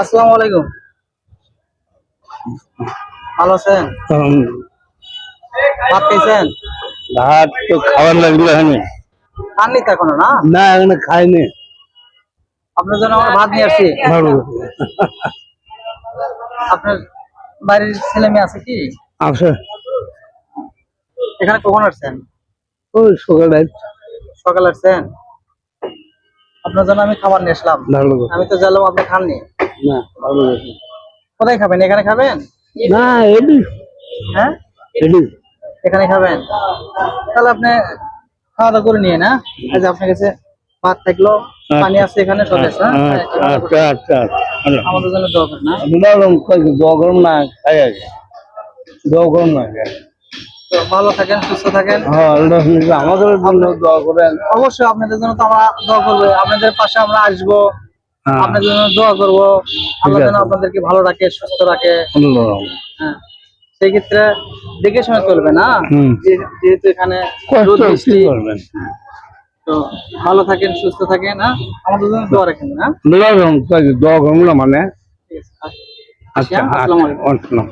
আসসালামু আলাইকুম। ভালো আছেন? ভাত খাইছেন? ভাত তো খাবার লাগল এখানে খাননি তো এখনও না? না এখানে খাইনি। আপনার জন্য আমরা ভাত নিয়ে আসছি। আপনার বাড়ির ছেলে মেয়ে আছে কি? আছে। এখানে কখন আসছেন? ওই সকালে। সকালে আসছেন? আপনার জন্য আমি খাবার নিয়ে আসলাম। আমি তো জানলাম আপনি খাননি। না ভালো কোথায় খাবেন? এখানে খাবেন? না এডি। হ্যাঁ? এডি। এখানে খাবেন? তাহলে আপনি খাওয়া দাওয়া করে নিয়ে না? যে আপনার কাছে ভাত থাকল পানি আছে এখানে হ্যাঁ? আচ্ছা আচ্ছা আচ্ছা আমাদের জন্য দোয়া করেন না দোয়া না খাই দোয়া না ভালো থাকেন সুস্থ থাকেন। হ্যাঁ। আমাদের জন্য দোয়া করেন। অবশ্যই আপনাদের জন্য তো আমরা দোয়া করব। আপনাদের পাশে আমরা আসব। হ্যাঁ। আপনাদের জন্য দোয়া করব। আল্লাহ যেন আপনাদেরকে ভালো রাখে সুস্থ রাখে। হ্যাঁ। সেই ক্ষেত্রে দেখে শুনে চলবে না? যেহেতু এখানে রোদ বৃষ্টি। তো ভালো থাকেন সুস্থ থাকেন না আমাদের জন্য দোয়া রাখেন না দোয়া গরম দোয়া গরম না মানে আচ্ছা। আসসালামু আলাইকুম। আচ্ছা আসসালাম।